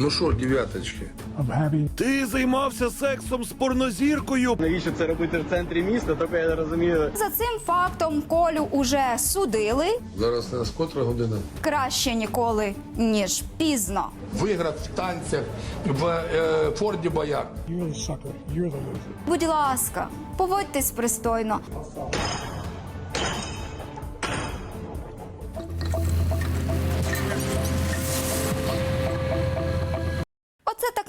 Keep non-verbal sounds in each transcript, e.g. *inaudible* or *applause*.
Ну що, дев'яточки? Ти займався сексом з порнозіркою? Навіщо це робити в центрі міста? Тобто я не розумію. За цим фактом Колю уже судили Зараз не котра година? краще ніколи ніж пізно. виграв в танцях в е, Форді loser. Будь ласка, поводьтесь пристойно.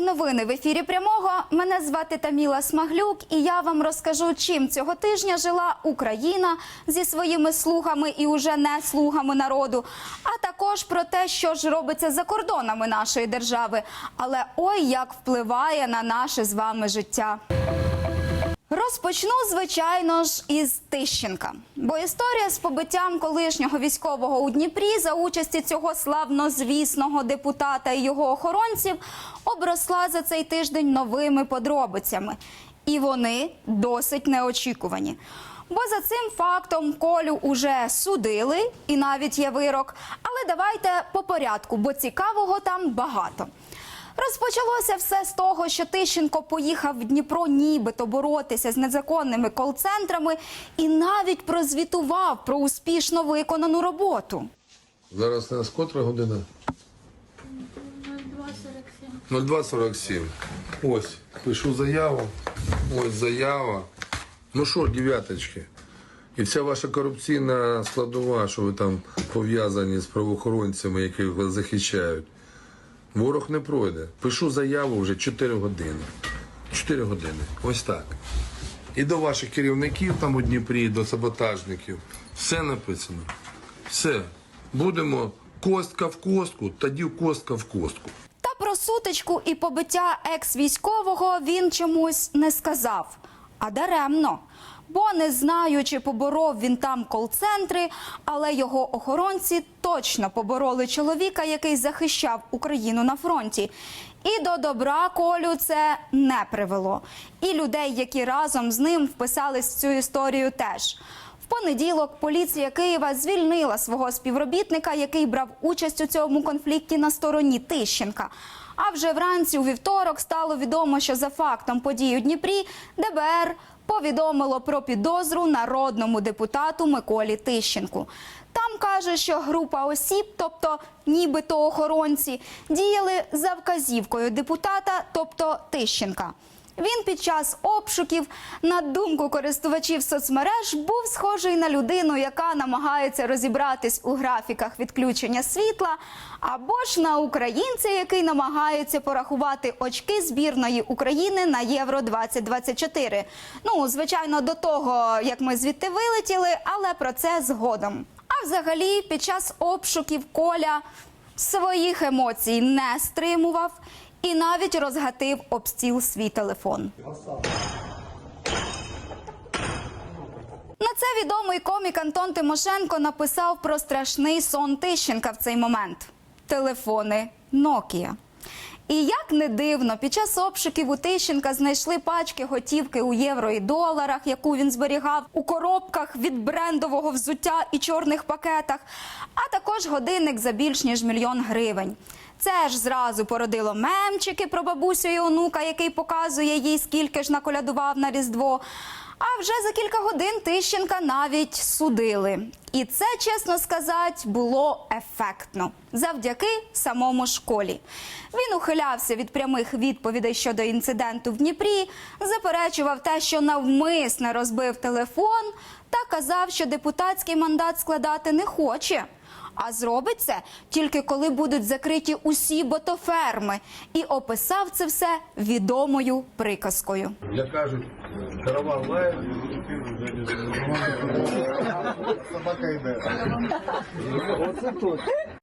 Новини в ефірі прямого. Мене звати Таміла Смаглюк, і я вам розкажу, чим цього тижня жила Україна зі своїми слугами і уже не слугами народу, а також про те, що ж робиться за кордонами нашої держави. Але ой, як впливає на наше з вами життя. Розпочну, звичайно ж, із Тищенка. Бо історія з побиттям колишнього військового у Дніпрі за участі цього славнозвісного депутата і його охоронців обросла за цей тиждень новими подробицями. І вони досить неочікувані. Бо за цим фактом Колю уже судили, і навіть є вирок. Але давайте по порядку, бо цікавого там багато. Розпочалося все з того, що Тищенко поїхав в Дніпро нібито боротися з незаконними кол-центрами і навіть прозвітував про успішно виконану роботу. Зараз не котра година? 0247. Ось, пишу заяву. Ось заява. Ну що, дев'яточки? І вся ваша корупційна складова, що ви там пов'язані з правоохоронцями, які вас захищають. Ворог не пройде. Пишу заяву вже 4 години. 4 години. Ось так. І до ваших керівників там у Дніпрі, до саботажників. Все написано. Все. Будемо костка в костку, тоді костка в костку. Та про сутичку і побиття екс-військового він чомусь не сказав. А даремно. Бо не знаю, чи поборов він там кол-центри, але його охоронці точно побороли чоловіка, який захищав Україну на фронті. І до добра Колю це не привело. І людей, які разом з ним вписались в цю історію, теж. Понеділок поліція Києва звільнила свого співробітника, який брав участь у цьому конфлікті на стороні Тищенка. А вже вранці у вівторок стало відомо, що за фактом подій у Дніпрі ДБР повідомило про підозру народному депутату Миколі Тищенку. Там каже, що група осіб, тобто нібито охоронці, діяли за вказівкою депутата, тобто Тищенка. Він під час обшуків, на думку користувачів соцмереж, був схожий на людину, яка намагається розібратись у графіках відключення світла, або ж на українця, який намагається порахувати очки збірної України на Євро 2024. Ну, звичайно, до того, як ми звідти вилетіли, але про це згодом. А взагалі, під час обшуків Коля своїх емоцій не стримував і навіть розгатив об стіл свій телефон. На це відомий комік Антон Тимошенко написав про страшний сон Тищенка в цей момент: телефони Nokia. І як не дивно, під час обшуків у Тищенка знайшли пачки готівки у євро і доларах, яку він зберігав у коробках від брендового взуття і чорних пакетах, а також годинник за більш ніж мільйон гривень. Це ж зразу породило мемчики про бабусю і онука, який показує їй, скільки ж наколядував на Різдво. А вже за кілька годин Тищенка навіть судили. І це, чесно сказати, було ефектно завдяки самому школі. Він ухилявся від прямих відповідей щодо інциденту в Дніпрі, заперечував те, що навмисне розбив телефон, та казав, що депутатський мандат складати не хоче. А зробить це тільки коли будуть закриті усі ботоферми, і описав це все відомою приказкою. Як кажуть, караван лає.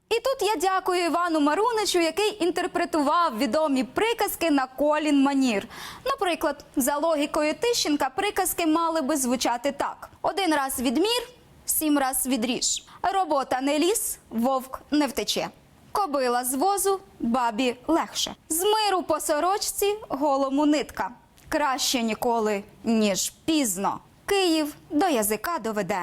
І тут я дякую Івану Маруничу, який інтерпретував відомі приказки на колін манір. Наприклад, за логікою Тищенка, приказки мали би звучати так: один раз відмір, сім раз відріж. Робота не ліс, вовк не втече. Кобила з возу, бабі легше. З миру по сорочці, голому нитка. Краще ніколи, ніж пізно. Київ до язика доведе.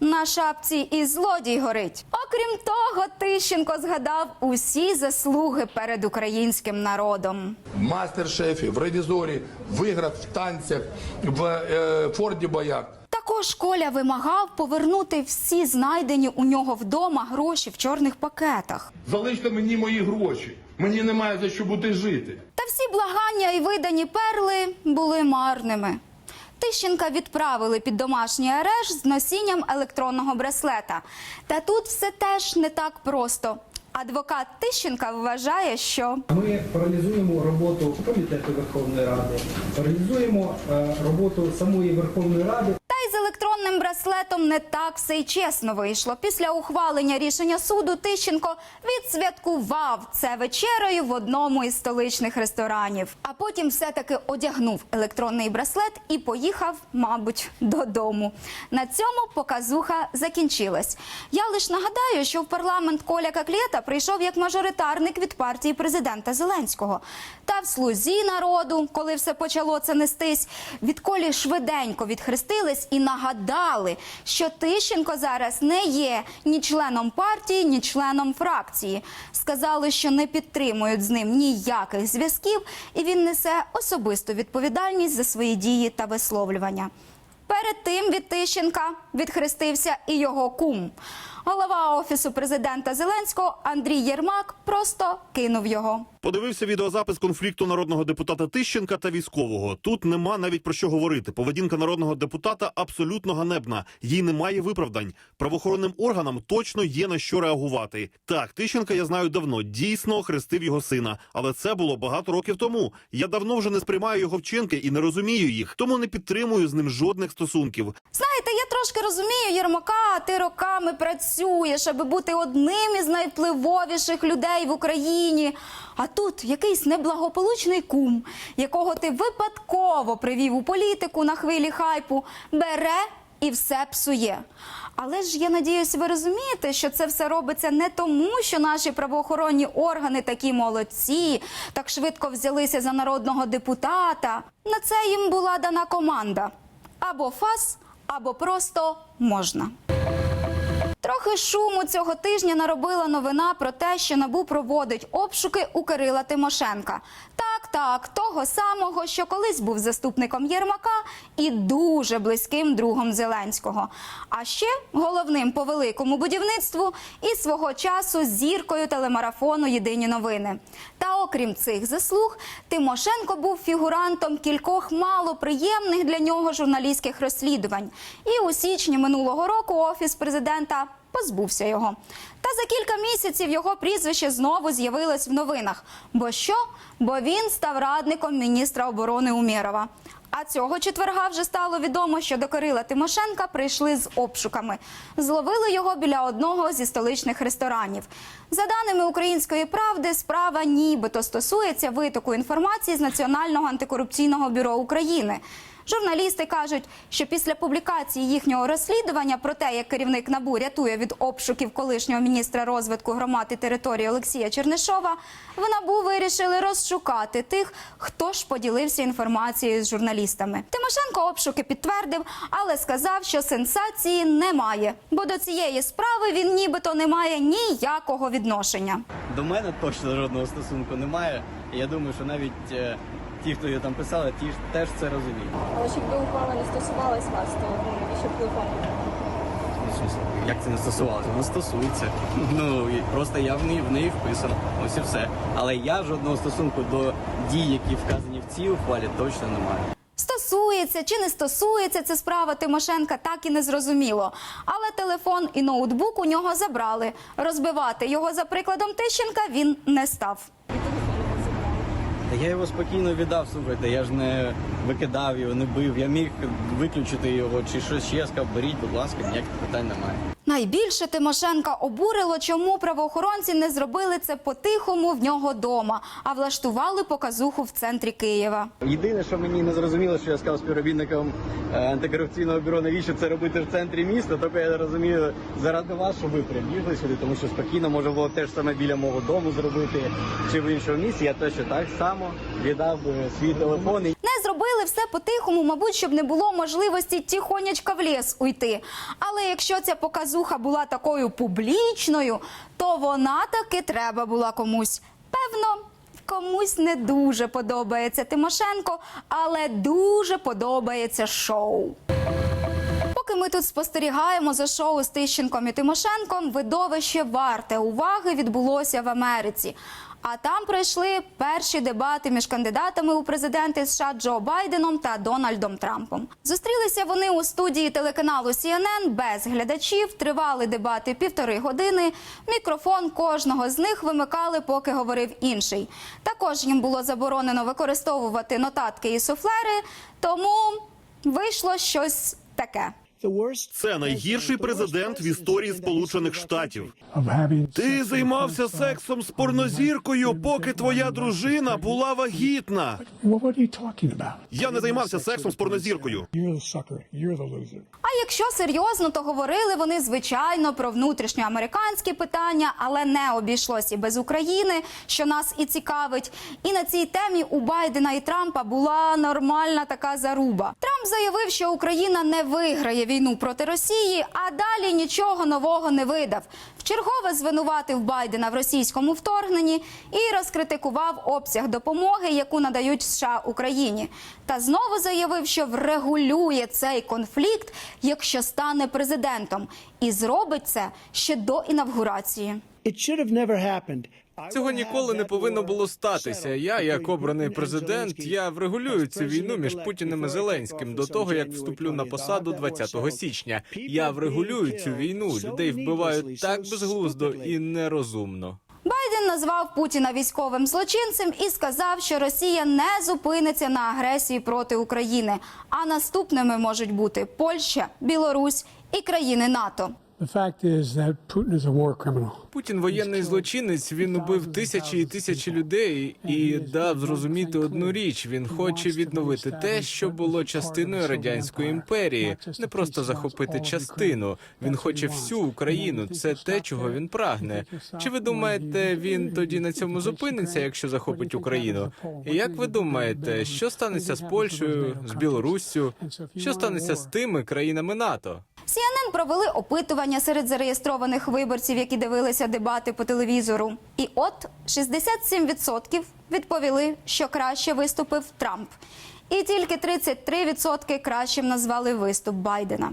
На шапці і злодій горить. Окрім того, Тищенко згадав усі заслуги перед українським народом. В мастер-шефе, в ревизоре, в играх, в танцах, в э, Форде боях. Також Коля вимагав повернути всі знайдені у нього вдома гроші в чорних пакетах. Залиште мені мої гроші. Мені немає за що бути жити. Та всі благання і видані перли були марними. Тищенка відправили під домашній арешт з носінням електронного браслета. Та тут все теж не так просто. Адвокат Тищенка вважає, що Ми паралізуємо роботу комітету Верховної Ради, паралізуємо е, роботу самої Верховної Ради. З електронним браслетом не так все й чесно вийшло. Після ухвалення рішення суду Тищенко відсвяткував це вечерею в одному із столичних ресторанів. А потім все-таки одягнув електронний браслет і поїхав, мабуть, додому. На цьому показуха закінчилась. Я лише нагадаю, що в парламент Коля Каклєта прийшов як мажоритарник від партії президента Зеленського. Та в слузі народу, коли все почало це нестись, від Колі швиденько відхрестились і нагадали, що Тищенко зараз не є ні членом партії, ні членом фракції. Сказали, що не підтримують з ним ніяких зв'язків, і він несе особисту відповідальність за свої дії та висловлювання. Перед тим від Тищенка відхрестився і його кум. Голова офісу президента Зеленського Андрій Єрмак просто кинув його. Подивився відеозапис конфлікту народного депутата Тищенка та військового. Тут нема навіть про що говорити. Поведінка народного депутата абсолютно ганебна. Їй немає виправдань. Правоохоронним органам точно є на що реагувати. Так, Тищенка я знаю давно. Дійсно хрестив його сина, але це було багато років тому. Я давно вже не сприймаю його вчинки і не розумію їх, тому не підтримую з ним жодних стосунків. Знаєте, я трошки розумію Єрмака, ти роками працюєш, аби бути одним із найвпливовіших людей в Україні. А тут якийсь неблагополучний кум, якого ти випадково привів у політику на хвилі хайпу, бере і все псує. Але ж я надіюсь, ви розумієте, що це все робиться не тому, що наші правоохоронні органи такі молодці, так швидко взялися за народного депутата. На це їм була дана команда або фас, або просто можна. Трохи шуму цього тижня наробила новина про те, що набу проводить обшуки у Кирила Тимошенка. Так, так, того самого, що колись був заступником Єрмака і дуже близьким другом Зеленського. А ще головним по великому будівництву і свого часу зіркою телемарафону Єдині новини. Та окрім цих заслуг, Тимошенко був фігурантом кількох малоприємних для нього журналістських розслідувань. І у січні минулого року офіс президента позбувся його. Та за кілька місяців його прізвище знову з'явилось в новинах. Бо що? Бо він став радником міністра оборони Умєрова. А цього четверга вже стало відомо, що до Кирила Тимошенка прийшли з обшуками. Зловили його біля одного зі столичних ресторанів. За даними української правди, справа нібито стосується витоку інформації з Національного антикорупційного бюро України. Журналісти кажуть, що після публікації їхнього розслідування про те, як керівник НАБУ рятує від обшуків колишнього міністра розвитку громад і території Олексія Чернишова, в НАБУ вирішили розшукати тих, хто ж поділився інформацією з журналістами. Тимошенко обшуки підтвердив, але сказав, що сенсації немає, бо до цієї справи він нібито не має ніякого відношення. До мене точно жодного стосунку немає. Я думаю, що навіть е, ті, хто її там писали, ті ж теж це розуміють. Але щоб ви ухвала не стосувалась вас, то ну, навіщо ви оформили? Ну, в Як це не стосувалося? Воно стосується. *laughs* Ну і просто я в неї в неї вписано. Ось і все. Але я жодного стосунку до дій, які вказані в цій ухвалі, точно не маю. Стосується чи не стосується це справа Тимошенка, так і не зрозуміло. Але телефон і ноутбук у нього забрали. Розбивати його за прикладом Тищенка він не став. Та я його спокійно віддав, слухайте, я ж не викидав його, не бив. Я міг виключити його чи щось ще сказав, беріть, будь ласка, ніяких питань немає. Найбільше Тимошенка обурило, чому правоохоронці не зробили це по-тихому в нього дома, а влаштували показуху в центрі Києва. Єдине, що мені не зрозуміло, що я сказав співробітникам е, антикорупційного бюро, навіщо це робити в центрі міста, тільки я розумію заради вас, що ви прибігли сюди, тому що спокійно можна було теж саме біля мого дому зробити чи в іншому місці. Я точно так само віддав свій телефон. І зробили все по-тихому, мабуть, щоб не було можливості тихонячка в ліс уйти. Але якщо ця показуха була такою публічною, то вона таки треба була комусь. Певно, комусь не дуже подобається Тимошенко, але дуже подобається шоу. Поки ми тут спостерігаємо за шоу з Тищенком і Тимошенком, видовище варте уваги відбулося в Америці. А там пройшли перші дебати між кандидатами у президенти США Джо Байденом та Дональдом Трампом. Зустрілися вони у студії телеканалу CNN без глядачів. Тривали дебати півтори години. Мікрофон кожного з них вимикали, поки говорив інший. Також їм було заборонено використовувати нотатки і суфлери, тому вийшло щось таке. Це найгірший президент в історії Сполучених Штатів. Ти займався сексом з порнозіркою, поки твоя дружина була вагітна. Я не займався сексом з порнозіркою. А якщо серйозно, то говорили вони звичайно про внутрішньоамериканські питання, але не обійшлось і без України, що нас і цікавить. І на цій темі у Байдена і Трампа була нормальна така заруба. Трамп заявив, що Україна не виграє війну проти Росії, а далі нічого нового не видав. Вчергове звинуватив Байдена в російському вторгненні і розкритикував обсяг допомоги, яку надають США Україні. Та знову заявив, що врегулює цей конфлікт, якщо стане президентом, і зробить це ще до інавгурації. It should have never happened. Цього ніколи не повинно було статися. Я, як обраний президент, я врегулюю цю війну між Путіним і Зеленським до того, як вступлю на посаду I want that war 20 січня. Я врегулюю цю війну. Людей вбивають так безглуздо і нерозумно. Байден назвав Путіна військовим злочинцем і сказав, що Росія не зупиниться на агресії проти України. А наступними можуть бути Польща, Білорусь і країни НАТО. Путін воєнний злочинець. Він убив тисячі і тисячі людей і дав зрозуміти одну річ. Він хоче відновити те, що було частиною радянської імперії, не просто захопити частину. Він хоче всю Україну. Це те, чого він прагне. Чи ви думаєте, він тоді на цьому зупиниться, якщо захопить Україну? І як ви думаєте, що станеться з Польщею, з Білоруссю? Що станеться з тими країнами НАТО? CNN провели опитування серед зареєстрованих виборців, які дивилися дебати по телевізору. І от 67% відповіли, що краще виступив Трамп. І тільки 33% кращим назвали виступ Байдена.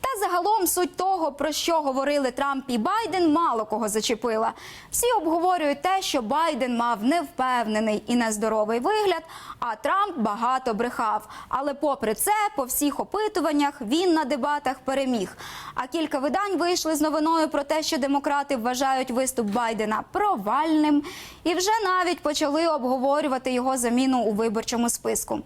Та загалом суть того, про що говорили Трамп і Байден, мало кого зачепила. Всі обговорюють те, що Байден мав невпевнений і нездоровий вигляд, а Трамп багато брехав. Але попри це, по всіх опитуваннях він на дебатах переміг. А кілька видань вийшли з новиною про те, що демократи вважають виступ Байдена провальним, і вже навіть почали обговорювати його заміну у виборчому списку.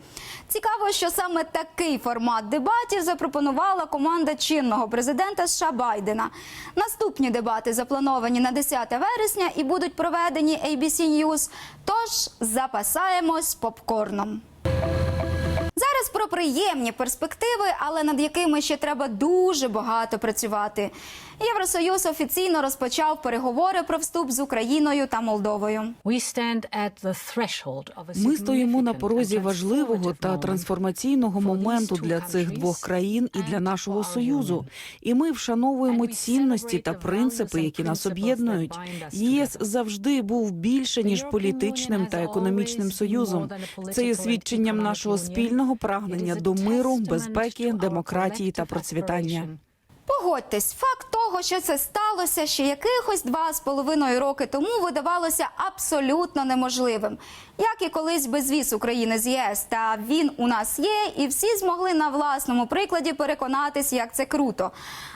Цікаво, що саме такий формат дебатів запропонувала команда чинного президента США Байдена. Наступні дебати заплановані на 10 вересня і будуть проведені ABC News, Тож запасаємось попкорном. Зараз про приємні перспективи, але над якими ще треба дуже багато працювати. Євросоюз офіційно розпочав переговори про вступ з Україною та Молдовою. Ми стоїмо на порозі важливого та трансформаційного моменту для цих двох країн і для нашого союзу. І ми вшановуємо цінності та принципи, які нас об'єднують. ЄС завжди був більше ніж політичним та економічним союзом. Це є свідченням нашого спільного прагнення до миру, безпеки, демократії та процвітання. Погодьтесь, факт того, що це сталося ще якихось два з половиною роки тому, видавалося абсолютно неможливим. Як і колись безвіз України з ЄС, та він у нас є, і всі змогли на власному прикладі переконатись, як це круто.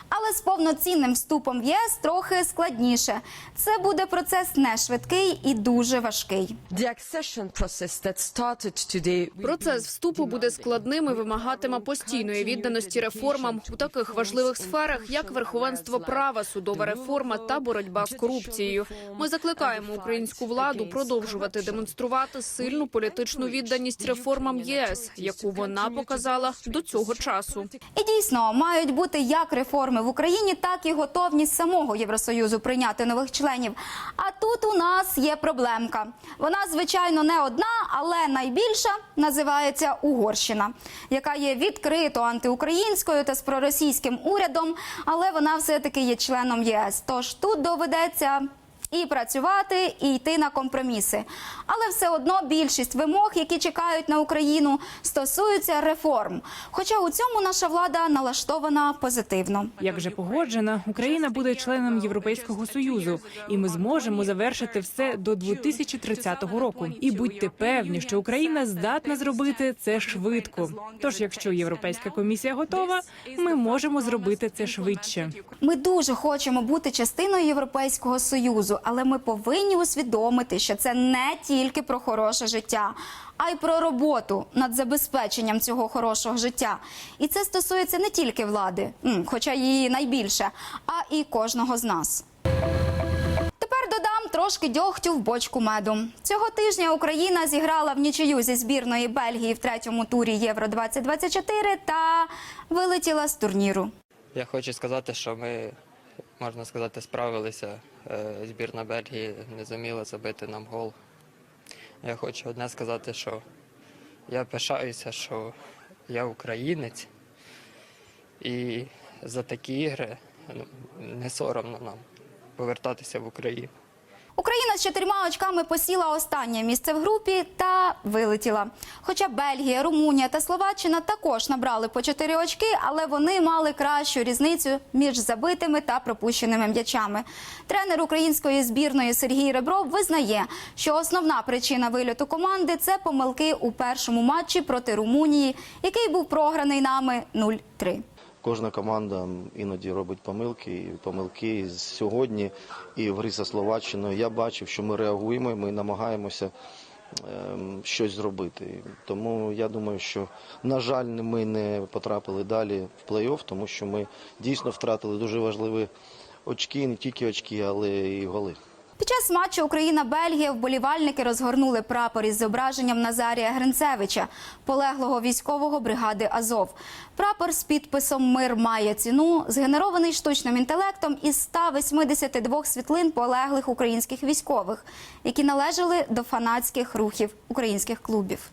Але з повноцінним вступом в ЄС трохи складніше. Це буде процес не швидкий і дуже важкий. Процес вступу буде складним і вимагатиме постійної відданості реформам у таких важливих сферах, як верховенство права, судова реформа та боротьба з корупцією. Ми закликаємо українську владу продовжувати демонструвати сильну політичну відданість реформам ЄС, яку вона показала до цього часу. І дійсно мають бути як реформи в Україні, так і готовність самого Євросоюзу прийняти нових членів. А тут у нас є проблемка. Вона звичайно не одна, але найбільша називається Угорщина, яка є відкрито антиукраїнською та з проросійським урядом, але вона все таки є членом ЄС. Тож тут доведеться. І працювати, і йти на компроміси, але все одно більшість вимог, які чекають на Україну, стосуються реформ. Хоча у цьому наша влада налаштована позитивно. Як вже погоджено, Україна буде членом Європейського союзу, і ми зможемо завершити все до 2030 року. І будьте певні, що Україна здатна зробити це швидко. Тож, якщо Європейська комісія готова, ми можемо зробити це швидше. Ми дуже хочемо бути частиною Європейського союзу, але ми повинні усвідомити, що це не тільки про хороше життя, а й про роботу над забезпеченням цього хорошого життя. І це стосується не тільки влади, хоча її найбільше, а і кожного з нас. Додам трошки дьогтю в бочку меду. Цього тижня Україна зіграла в нічию зі збірної Бельгії в третьому турі Євро 2024 та вилетіла з турніру. Я хочу сказати, що ми, можна сказати, справилися. Е, Збірна Бельгії не зуміла забити нам гол. Я хочу одне сказати, що я пишаюся, що я українець, і за такі ігри ну, не соромно нам повертатися в Україну. Україна з чотирма очками посіла останнє місце в групі та вилетіла. Хоча Бельгія, Румунія та Словаччина також набрали по чотири очки, але вони мали кращу різницю між забитими та пропущеними м'ячами. Тренер української збірної Сергій Ребров визнає, що основна причина вильоту команди це помилки у першому матчі проти Румунії, який був програний нами 0-3. Кожна команда іноді робить помилки. І помилки сьогодні і в грі за Словаччиною. Я бачив, що ми реагуємо, і ми намагаємося ем, щось зробити. Тому я думаю, що на жаль, ми не потрапили далі в плей-офф, тому що ми дійсно втратили дуже важливі очки, не тільки очки, але і голи. Під час матчу Україна-Бельгія вболівальники розгорнули прапор із зображенням Назарія Гринцевича, полеглого військового бригади Азов. Прапор з підписом Мир має ціну, згенерований штучним інтелектом із 182 світлин полеглих українських військових, які належали до фанатських рухів українських клубів.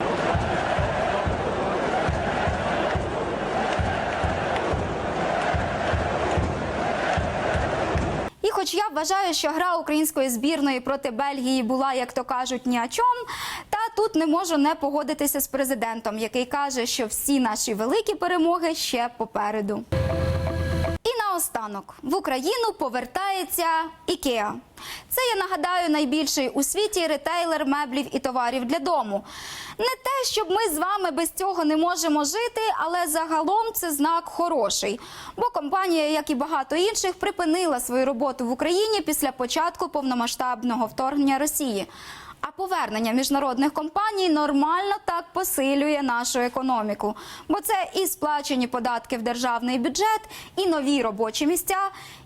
Хоч я вважаю, що гра української збірної проти Бельгії була, як то кажуть, ні о чому, та тут не можу не погодитися з президентом, який каже, що всі наші великі перемоги ще попереду. Наостанок в Україну повертається Ікеа. Це я нагадаю найбільший у світі ретейлер меблів і товарів для дому. Не те, щоб ми з вами без цього не можемо жити, але загалом це знак хороший. Бо компанія, як і багато інших, припинила свою роботу в Україні після початку повномасштабного вторгнення Росії. А повернення міжнародних компаній нормально так посилює нашу економіку, бо це і сплачені податки в державний бюджет, і нові робочі місця,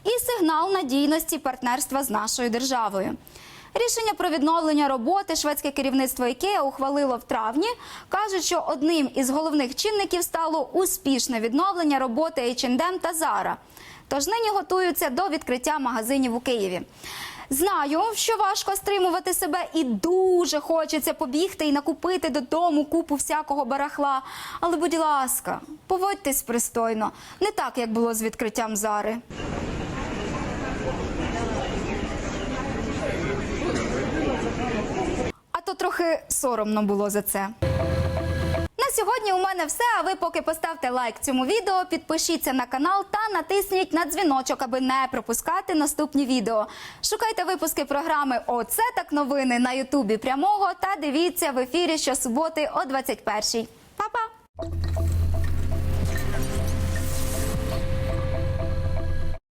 і сигнал надійності партнерства з нашою державою. Рішення про відновлення роботи шведське керівництво Ікеа ухвалило в травні. кажуть, що одним із головних чинників стало успішне відновлення роботи H&M та Zara. Тож нині готуються до відкриття магазинів у Києві. Знаю, що важко стримувати себе і дуже хочеться побігти і накупити додому купу всякого барахла. Але, будь ласка, поводьтесь пристойно, не так, як було з відкриттям Зари. А то трохи соромно було за це. Сьогодні у мене все. А ви поки поставте лайк цьому відео, підпишіться на канал та натисніть на дзвіночок, аби не пропускати наступні відео. Шукайте випуски програми Оце так новини на Ютубі прямого та дивіться в ефірі щосуботи о 21-й. Па-па!